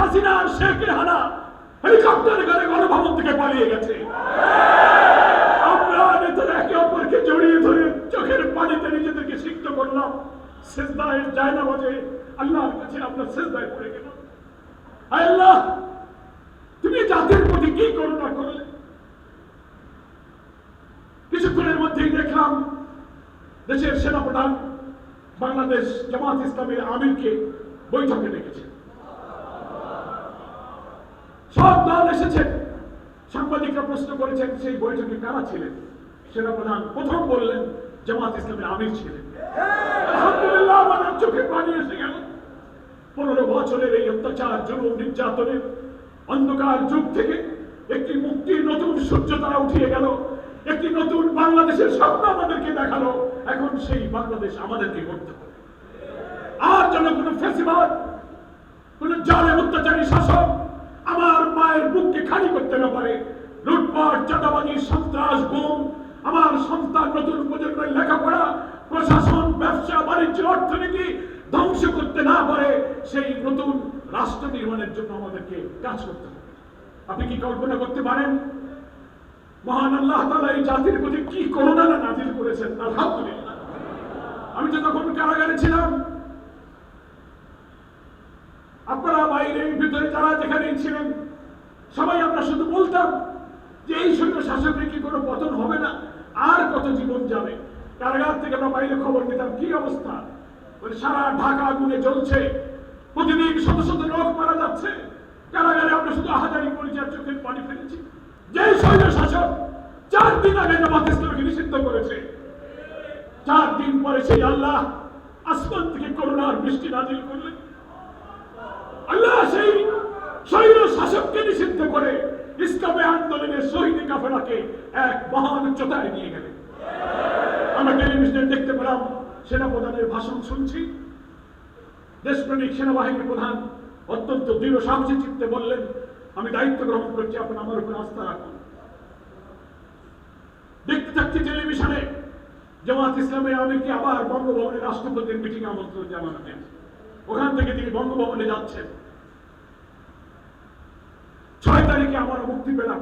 হাসিনা আর শেখ রেহানা হেলিকপ্টারে করে গণভবন থেকে পালিয়ে গেছে। আমরা নেতারা একে অপরকে জড়িয়ে ধরে চোখের পানিতে নিজেদেরকে করলাম। সেজদায় যায় না আল্লাহর কাছে সেজদায় পড়ে আল্লাহ, তুমি জাতির প্রতি কি করুণা করলে? কিছুক্ষণের মধ্যেই দেখলাম দেশের সেনাপ্রধান বাংলাদেশ জামাত ইসলামের আমিরকে বৈঠকে ডেকেছে। সব দল এসেছে। সাংবাদিকরা প্রশ্ন করেছেন, সেই বৈঠকে কারা ছিলেন? সেনাপ্রধান প্রথম বললেন, জামাত ইসলামের আমির ছিলেন। আলহামদুলিল্লাহ, আমাদের চোখে পানি এসে গেল। পনেরো বছরের এই অত্যাচার, জুলুম নির্যাতনের অন্ধকার যুগ থেকে একটি মুক্তির নতুন সূর্য তারা উঠিয়ে গেল। একটি নতুন বাংলাদেশের স্বপ্ন আমাদেরকে দেখাল। এখন সেই বাংলাদেশ আমাদেরকে করতে হবে। আর যেন কোনো ফেসিবাদ, কোন জালেম অত্যাচারী শাসক মায়ের বুককে খালি করতে না পারে। লুটপাট, চাঁদাবাজি, সন্ত্রাস, গুম। আমার সন্তান নতুন প্রজন্মের লেখাপড়া, প্রশাসন, ব্যবসা, বাণিজ্য, অর্থনীতি ধ্বংস করতে না পারে, সেই নতুন রাষ্ট্র নির্মাণের জন্য আমাদেরকে কাজ করতে হবে। আপনি কি কল্পনা করতে পারেন? মহান আল্লাহ তালা এই জাতির প্রতি কি করুণা না নাজিল করেছেন? আলহামদুলিল্লাহ। আমি তো তখন কারাগারে ছিলাম আপনারা বাইরে ভিতরে যারা যেখানে ছিলেন সবাই আমরা শুধু বলতাম যে এই সৈন্য শাসকের কি কোনো পতন হবে না? আর কত জীবন যাবে? কারাগার থেকে আমরা বাইরে খবর নিতাম, কি অবস্থা? বলে, সারা ঢাকা আগুনে জ্বলছে। প্রতিদিন শত শত লোক মারা যাচ্ছে। কারাগারে আমরা শুধু আহাজারি পরিচয় চোখের পানি ফেলেছি। যে সৈন্য শাসক চার দিন আগে জামাত ইসলামকে নিষিদ্ধ করেছে। চার দিন পরে সেই আল্লাহ আসমান থেকে করুণার বৃষ্টি নাজিল করলেন। আল্লাহ সেই শৈল শাসককে নিষিদ্ধ করে ইসলামী আন্দোলনের শহীদ কাফেলাকে এক মহান উচ্চতায় নিয়ে গেলেন আমরা টেলিভিশনে দেখতে পেলাম সেনাপ্রধানের ভাষণ শুনছি। দেশপ্রেমিক সেনাবাহিনী প্রধান অত্যন্ত দৃঢ় সাহসী চিত্তে বললেন, আমি দায়িত্ব গ্রহণ করছি আপনি আমার উপর আস্থা রাখুন। দেখতে থাকছি টেলিভিশনে জামাত ইসলামের আমিরকে আবার বঙ্গভবনের রাষ্ট্রপতির মিটিং আমন্ত্রণ জানানো ওখান থেকে তিনি বঙ্গভবনে যাচ্ছেন। ছয় তারিখে আমরা মুক্তি পেলাম।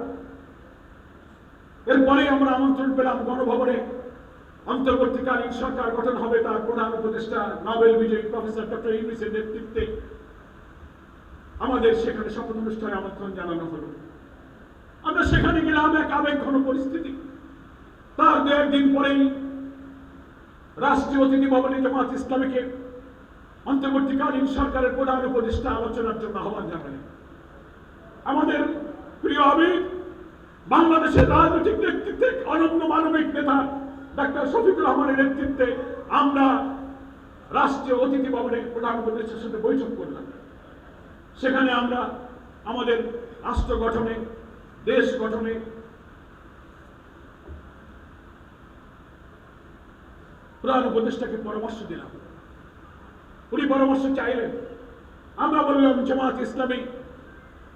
এরপরে আমরা আমন্ত্রণ পেলাম গণভবনে। অন্তর্বর্তীকালীন সরকার গঠন হবে তার প্রধান উপদেষ্টা নোবেল বিজয়ী প্রফেসর ডক্টর ইউনিসের নেতৃত্বে। আমাদের সেখানে শপথ অনুষ্ঠানে আমন্ত্রণ জানানো হলো। আমরা সেখানে গেলাম এক আবেগ ঘন পরিস্থিতি। তার দু একদিন পরেই রাষ্ট্রীয় অতিথি ভবনে জামাত ইসলামীকে অন্তর্বর্তীকালীন সরকারের প্রধান উপদেষ্টা আলোচনার জন্য আহ্বান জানালেন। আমাদের প্রিয় আমির বাংলাদেশের রাজনৈতিক নেতৃত্বে অনন্য মানবিক নেতা ডাক্তার শফিকুর রহমানের নেতৃত্বে আমরা রাষ্ট্রীয় অতিথি ভবনে প্রধান উপদেষ্টার সাথে বৈঠক করলাম। সেখানে আমরা আমাদের রাষ্ট্র গঠনে, দেশ গঠনে প্রধান উপদেষ্টাকে পরামর্শ দিলাম। উনি পরামর্শ চাইলেন। আমরা বললাম, জামাত ইসলামী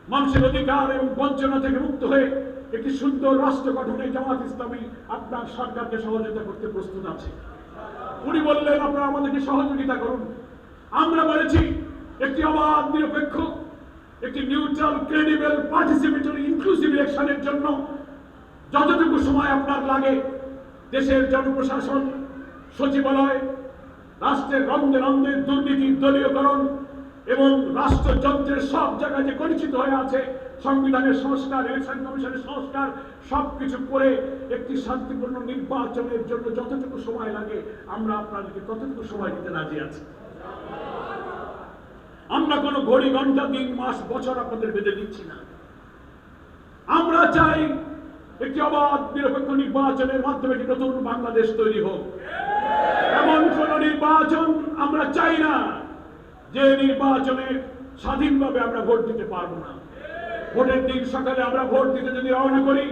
মানুষের অধিকার এবং বঞ্চনা থেকে মুক্ত হয়ে একটি সুন্দর রাষ্ট্র গঠনে জামাত ইসলামী আপনার সরকারকে সহযোগিতা করতে প্রস্তুত আছে। উনি বললেন, আপনারা আমাদেরকে সহযোগিতা করুন। আমরা বলেছি, একটি অবাধ, নিরপেক্ষ, একটি নিউট্রাল, ক্রেডিবল, পার্টিসিপেটরি, ইনক্লুসিভ ইলেকশনের জন্য যতটুকু সময় আপনার লাগে, দেশের জনপ্রশাসন, সচিবালয়, রাষ্ট্রের রন্ধে রন্ধে দুর্নীতি দলীয়করণ এবং রাষ্ট্রযন্ত্রের সব জায়গায় যে পরিচিত হয়ে আছে, সংবিধানের সংস্কার ইলেকশন কমিশনের সংস্কার, সবকিছু করে একটি শান্তিপূর্ণ নির্বাচনের জন্য যতটুকু সময় লাগে, আমরা আপনাদেরকে ততটুকু সময় দিতে রাজি আছি। আমরা কোনো ঘড়ি ঘণ্টা দিন, মাস, বছর আপনাদের বেঁধে দিচ্ছি না। আমরা চাই একটি অবাধ, নিরপেক্ষ নির্বাচনের মাধ্যমে একটি নতুন বাংলাদেশ তৈরি হোক। এমন কোন নির্বাচন আমরা চাই না। যে নির্বাচনে স্বাধীনভাবে আমরা ভোট দিতে পারব না। ভোটের দিন সকালে আমরা ভোট দিতে যদি রওনা করি,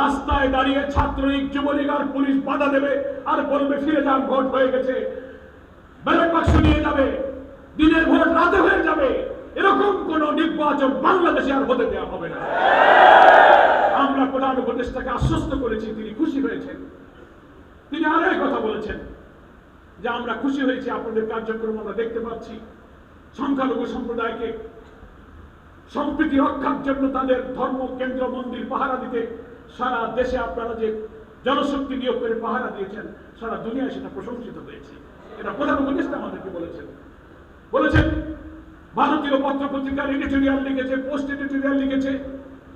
রাস্তায় দাঁড়িয়ে ছাত্রলীগ, যুবলীগ আর পুলিশ বাধা দেবে আর বলবে, ফিরে যান, ভোট হয়ে গেছে। ব্যালট বাক্স নিয়ে যাবে, দিনের ভোট রাতে হয়ে যাবে। এরকম কোন নির্বাচন বাংলাদেশে আর হতে দেওয়া হবে না। আমরা প্রধান উপদেষ্টাকে আশ্বস্ত করেছি, তিনি খুশি হয়েছেন। তিনি আরও কথা বলেছেন যে, আমরা খুশি হয়েছি, আপনাদের কার্যক্রম আমরা দেখতে পাচ্ছি। সংখ্যালঘু সম্প্রদায়কে সম্প্রীতি রক্ষার জন্য তাদের ধর্ম, কেন্দ্র, মন্দির পাহারা দিতে সারা দেশে আপনারা যে জনশক্তি নিয়োগ করে পাহারা দিয়েছেন, সারা দুনিয়ায় সেটা প্রশংসিত হয়েছে। এটা প্রধান উপদেষ্টা আমাদেরকে বলেছেন। বলেছেন, ভারতীয় পত্র পত্রিকার এডিটোরিয়াল লিখেছে, পোস্ট এডিটোরিয়াল লিখেছে।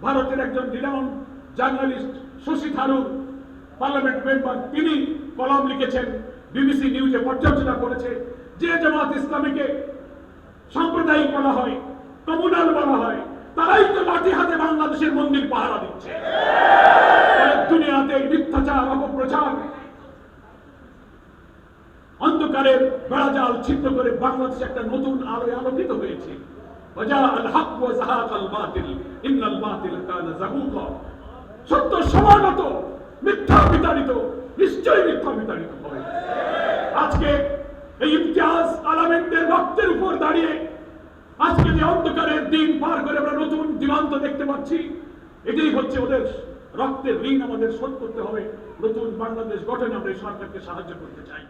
ভারতের একজন renowned journalist Shashi Tharoor parliament member তিনি কলাম লিখেছেন বিবিসি নিউজে পর্যালোচনা করেছে। যে জামাত ইসলামীকে সাম্প্রদায়িক বলা হয় কমুনাল বলা হয়। তারাই তো লাঠি হাতে বাংলাদেশের মন্দির পাহারা দিচ্ছে। দুনিয়াতে মিথ্যাচার, অপপ্রচার, অন্ধকারের বেড়াজাল করে বাংলাদেশ একটা নতুন আলোয় আলোকিত হয়েছে। সত্য সময় মতো মিথ্যা বিতাড়িত, নিশ্চয়ই মিথ্যা বিতাড়িত হয়। আজকে এই ইমতিয়াজ আলামিনদের রক্তের উপর দাঁড়িয়ে আজকে যে অন্ধকারের দিন পার করে আমরা নতুন দিগন্ত দেখতে পাচ্ছি, এটাই হচ্ছে ওদের রক্তের ঋণ আমাদের শোধ করতে হবে। নতুন বাংলাদেশ গঠনে আমরা এই সরকারকে সাহায্য করতে চাই।